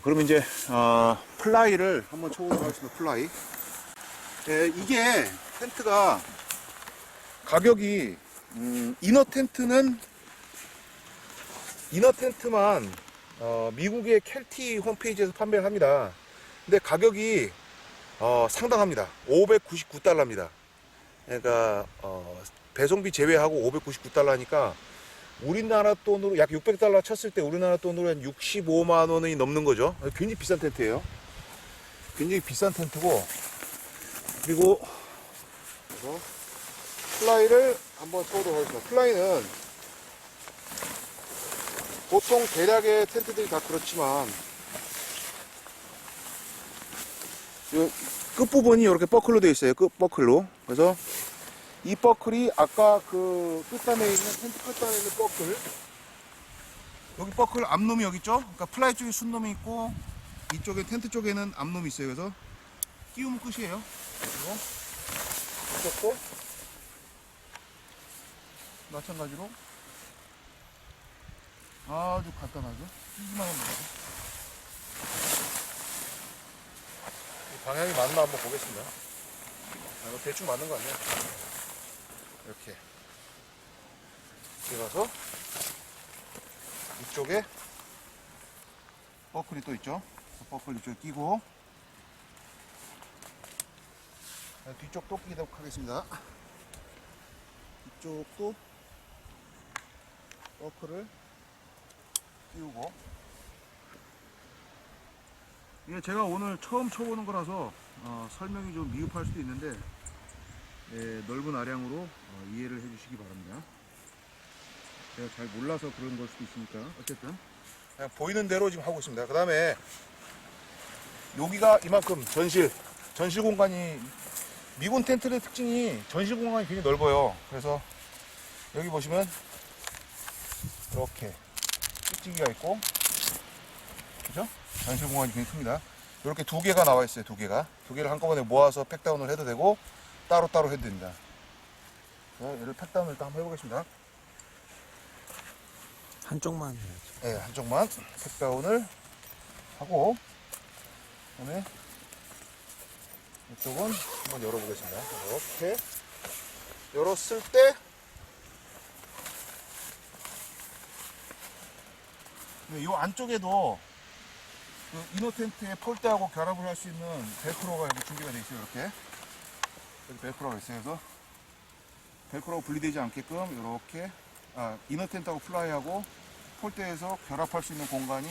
그럼 이제 어, 플라이를 한번 쳐보도록 하겠습니다. 플라이. 예, 이게 텐트가 가격이 음, 이너 텐트는 이너 텐트만 어, 미국의 켈티 홈페이지에서 판매를 합니다. 근데 가격이 어, 상당합니다. 599달러입니다. 그러니까 어, 배송비 제외하고 599달러니까 우리나라 돈으로 약 600달러 쳤을 때 우리나라 돈으로 한 65만 원이 넘는 거죠. 굉장히 비싼 텐트예요. 굉장히 비싼 텐트고 그리고 플라이를 한번 쳐보도록 하겠습니다. 플라이는 보통 대략의 텐트들이 다 그렇지만 요 끝부분이 이렇게 버클로 되어 있어요. 끝 버클로. 그래서 이 버클이 아까 그 끝단에 있는 텐트 끝단에 있는 버클 여기 버클 앞놈이 여기 있죠? 그러니까 플라이 쪽에 순놈이 있고 이쪽에 텐트 쪽에는 앞놈이 있어요. 그래서 끼우면 끝이에요. 그리고 이쪽도 마찬가지로 아주 간단하죠? 끼기만 하면 돼요. 이 방향이 맞나 한번 보겠습니다. 아, 이거 대충 맞는 거 아니야? 이렇게. 들어가서 이쪽에 버클이 또 있죠? 버클 이쪽에 끼고 자, 뒤쪽도 끼도록 하겠습니다. 이쪽도 버클을 끼우고. 이게 제가 오늘 처음 쳐보는 거라서 어, 설명이 좀 미흡할 수도 있는데 예, 넓은 아량으로 어, 이해를 해주시기 바랍니다. 제가 잘 몰라서 그런 걸 수도 있으니까 어쨌든 그냥 보이는 대로 지금 하고 있습니다. 그 다음에 여기가 이만큼 전실 전실 공간이 미군 텐트의 특징이 전실 공간이 굉장히 넓어요. 그래서 여기 보시면 이렇게 찍찍이가 있고 그죠? 전실 공간이 굉장히 큽니다. 이렇게 두 개가 나와 있어요. 두 개가 두 개를 한꺼번에 모아서 팩다운을 해도 되고 따로따로 해도 됩니다. 자, 얘를 팩다운을 일단 한번 해보겠습니다. 한쪽만 해야지. 네, 한쪽만 팩다운을 하고, 그 다음에 이쪽은 한번 열어보겠습니다. 이렇게 열었을 때, 네, 이 안쪽에도 그 이노 텐트의 폴대하고 결합을 할 수 있는 벨크로가 이렇게 준비가 되어 있어요. 이렇게. 있어요. 그래서 벨크로가 분리되지 않게끔 이렇게 아, 이너 텐트하고 플라이하고 폴대에서 결합할 수 있는 공간이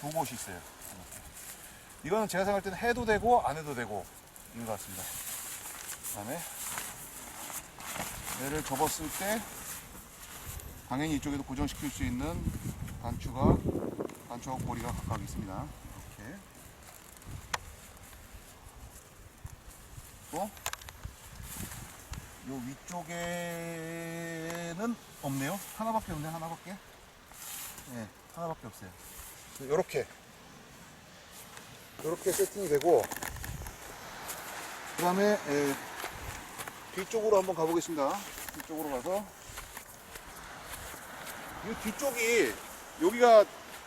두 곳이 있어요. 이거는 제가 생각할 때는 해도 되고 안 해도 되고 인것 같습니다. 그 다음에 얘를 접었을 때 당연히 이쪽에도 고정시킬 수 있는 단추가 단추하고 고리가 각각 있습니다. 이렇게 또요 위쪽에는 없네요. 하나밖에 없네, 하나밖에. 네, 하나밖에 없어요. 요렇게. 요렇게 세팅이 되고, 그 다음에, 뒤쪽으로 한번 가보겠습니다. 뒤쪽으로 가서, 이 뒤쪽이, 여기가,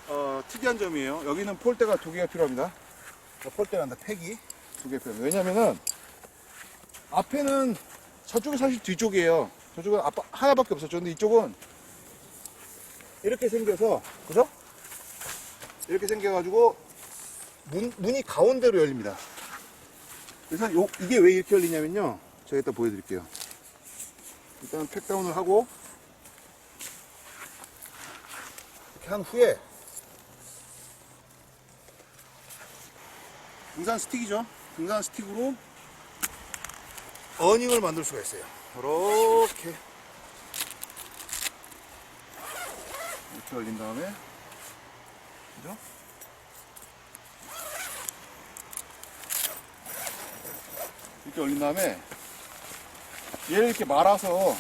어, 특이한 점이에요. 여기는 폴대가 두 개가 필요합니다. 폴대란다, 팩이 두 개 필요합니다. 왜냐면은, 앞에는 저쪽이 사실 뒤쪽이에요. 저쪽은 아빠 하나밖에 없었죠. 근데 이쪽은 이렇게 생겨서 그죠? 이렇게 생겨가지고 문, 문이 가운데로 열립니다. 그래서 요, 이게 왜 이렇게 열리냐면요. 제가 이따 보여드릴게요. 일단 팩다운을 하고 이렇게 한 후에 등산 스틱이죠. 등산 스틱으로 어닝을 만들 수가 있어요. 이렇게 이렇게 올린 다음에 그죠? 이렇게 올린 다음에 얘를 이렇게 말아서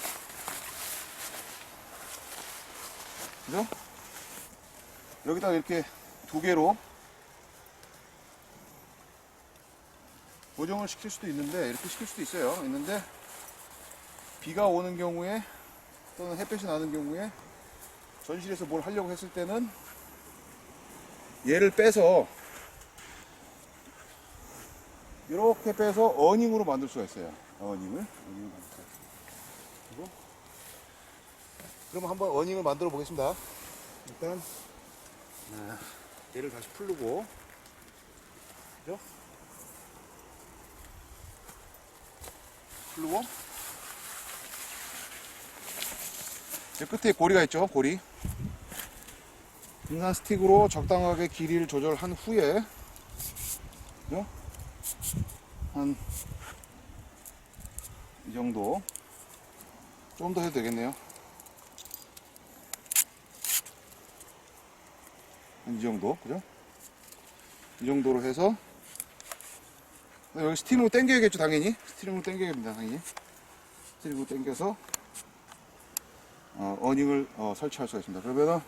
그죠? 여기다가 이렇게 두 개로 고정을 시킬 수도 있는데 이렇게 시킬 수도 있어요. 있는데 비가 오는 경우에 또는 햇볕이 나는 경우에 전실에서 뭘 하려고 했을 때는 얘를 빼서 이렇게 빼서 어닝으로 만들 수가 있어요. 어닝을. 어닝을 만들 수가 있어요. 그럼 한번 어닝을 만들어 보겠습니다. 일단 아, 얘를 다시 풀고 그죠? 풀고 이 끝에 고리가 있죠 고리 인간 스틱으로 적당하게 길이를 조절한 후에 그죠? 한 이 정도 좀 더 해도 되겠네요 한 이 정도 그죠? 이 정도로 해서 여기 스팀으로 당겨야겠죠 당연히? 스팀으로 당겨야 됩니다 당연히. 스팀으로 당겨서 어, 어닝을 어, 설치할 수가 있습니다. 그러면은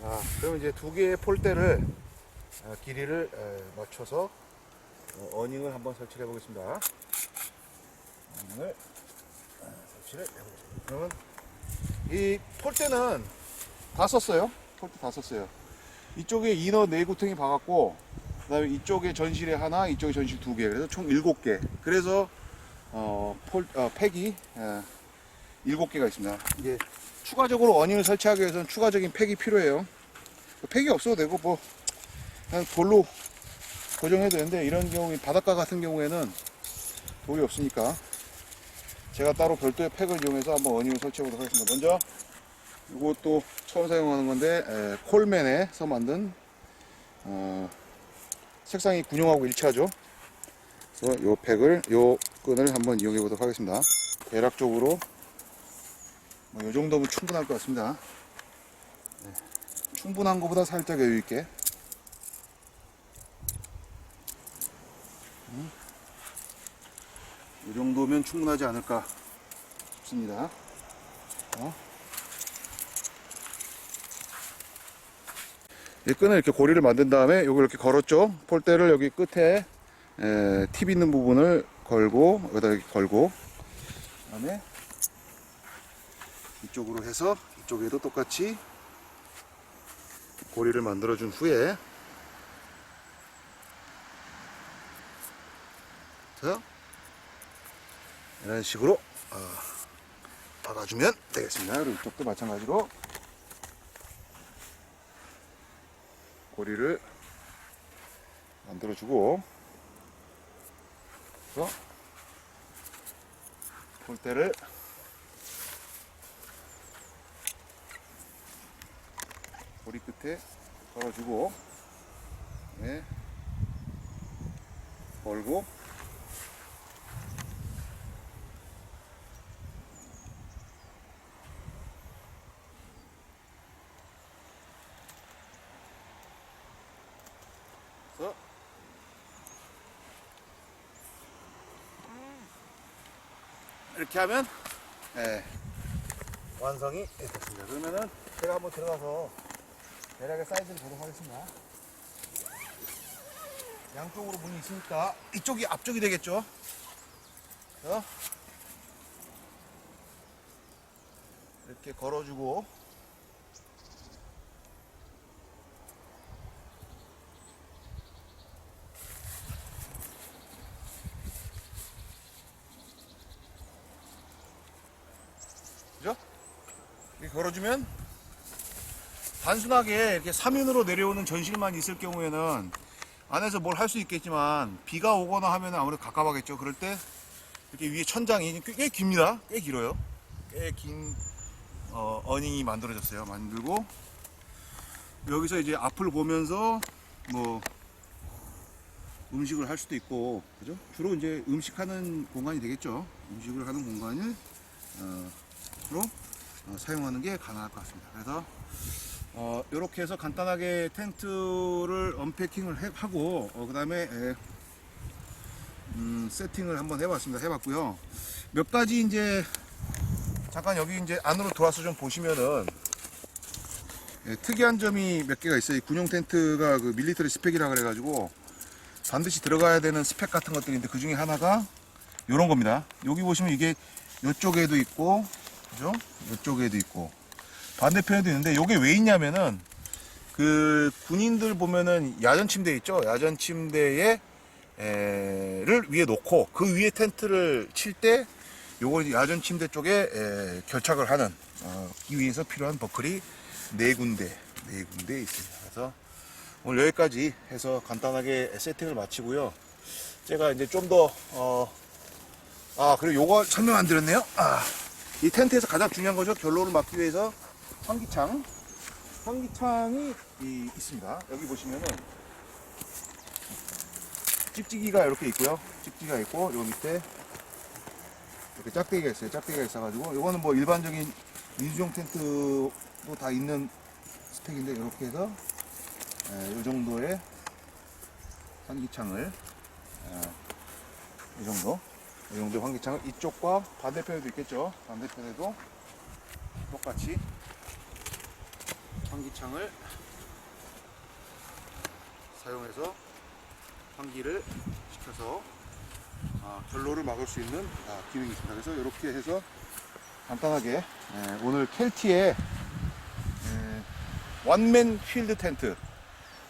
자 그럼 이제 두 개의 폴대를 어, 길이를 에, 맞춰서 어, 어닝을 한번 설치해 보겠습니다. 어닝을 어, 설치를 해보겠습니다. 그러면 이 폴대는 다 썼어요? 폴대 다 썼어요. 이쪽에 이너 네 구통이 박았고 그다음에 이쪽에 전실에 하나 이쪽에 전실 두 개. 그래서 총 일곱 개. 그래서 어, 폴, 어, 팩이 예, 일곱 개가 있습니다. 이제 추가적으로 어닝을 설치하기 위해서는 추가적인 팩이 필요해요. 팩이 없어도 되고 뭐 그냥 돌로 고정해도 되는데 이런 경우 바닷가 같은 경우에는 돌이 없으니까 제가 따로 별도의 팩을 이용해서 한번 어닝을 설치해 보도록 하겠습니다. 먼저 이것도 처음 사용하는 건데 에, 콜맨에서 만든 어, 색상이 군용하고 일치하죠. 그래서 요 팩을 요 끈을 한번 이용해 보도록 하겠습니다. 대략적으로 뭐, 요 정도면 충분할 것 같습니다. 네, 충분한 것보다 살짝 여유 있게. 음, 이 정도면 충분하지 않을까 싶습니다. 어? 이 끈을 이렇게 고리를 만든 다음에 요걸 이렇게 걸었죠? 폴대를 여기 끝에 에, 팁 있는 부분을 걸고 여기다 이렇게 걸고 그다음에 이쪽으로 해서 이쪽에도 똑같이 고리를 만들어 준 후에 자 이런 식으로 어, 박아주면 되겠습니다. 그리고 이쪽도 마찬가지로 고리를 만들어주고 그래서 폴대를 고리 끝에 걸어주고 네. 걸고 이렇게 하면 예, 완성이 됐습니다. 그러면은 제가 한번 들어가서 대략의 사이즈를 보도록 하겠습니다. 양쪽으로 문이 있으니까 이쪽이 앞쪽이 되겠죠. 자, 이렇게 걸어주고 걸어주면 단순하게 이렇게 3인으로 내려오는 전실만 있을 경우에는 안에서 뭘 할 수 있겠지만 비가 오거나 하면 아무래도 갑갑하겠죠. 그럴 때 이렇게 위에 천장이 꽤, 꽤 깁니다. 꽤 길어요. 꽤긴 어, 어닝이 만들어졌어요. 만들고 여기서 이제 앞을 보면서 뭐 음식을 할 수도 있고 그죠? 주로 이제 음식하는 공간이 되겠죠. 음식을 하는 공간을 어, 사용하는 게 가능할 것 같습니다. 그래서 어, 이렇게 해서 간단하게 텐트를 언패킹을 해- 하고 어, 그 다음에 음, 세팅을 한번 해봤습니다. 해봤고요. 몇 가지 이제 잠깐 여기 이제 안으로 들어와서 좀 보시면은 예, 특이한 점이 몇 개가 있어요. 이 군용 텐트가 그 밀리터리 스펙이라 그래가지고 반드시 들어가야 되는 스펙 같은 것들인데 그 중에 하나가 이런 겁니다. 여기 보시면 이게 이쪽에도 있고 그죠? 이쪽에도 있고 반대편에도 있는데 이게 왜 있냐면은 그그 군인들 보면은 야전 침대 있죠? 야전 침대에 를 위에 놓고 그 위에 텐트를 칠때 이제 야전 침대 쪽에 에, 결착을 하는 어, 이 위해서 필요한 버클이 네 군데 네 군데 있습니다. 그래서 오늘 여기까지 해서 간단하게 세팅을 마치고요. 제가 이제 좀 더 어, 아 그리고 요거 설명 안 드렸네요. 아, 이 텐트에서 가장 중요한 거죠. 결로를 막기 위해서 환기창 환기창이 이- 있습니다. 여기 보시면은 찍찍이가 이렇게 있고요. 찍찍이가 있고 요 밑에 이렇게 짝대기가 있어요. 짝대기가 있어가지고 요거는 뭐 일반적인 민수용 텐트도 다 있는 스펙인데 이렇게 해서 예, 요 정도의 환기창을 예, 이 정도 이 정도의 환기창을 이쪽과 반대편에도 있겠죠. 반대편에도 똑같이 환기창을 사용해서 환기를 시켜서 아, 결로를 막을 수 있는 아, 기능이 있습니다. 그래서 이렇게 해서 간단하게 예, 오늘 켈티의 예, 원맨 필드 텐트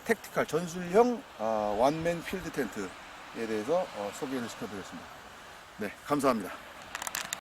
택티칼 전술형 아, 원맨 필드 텐트에 대해서 어, 소개를 시켜드렸습니다. 네, 감사합니다.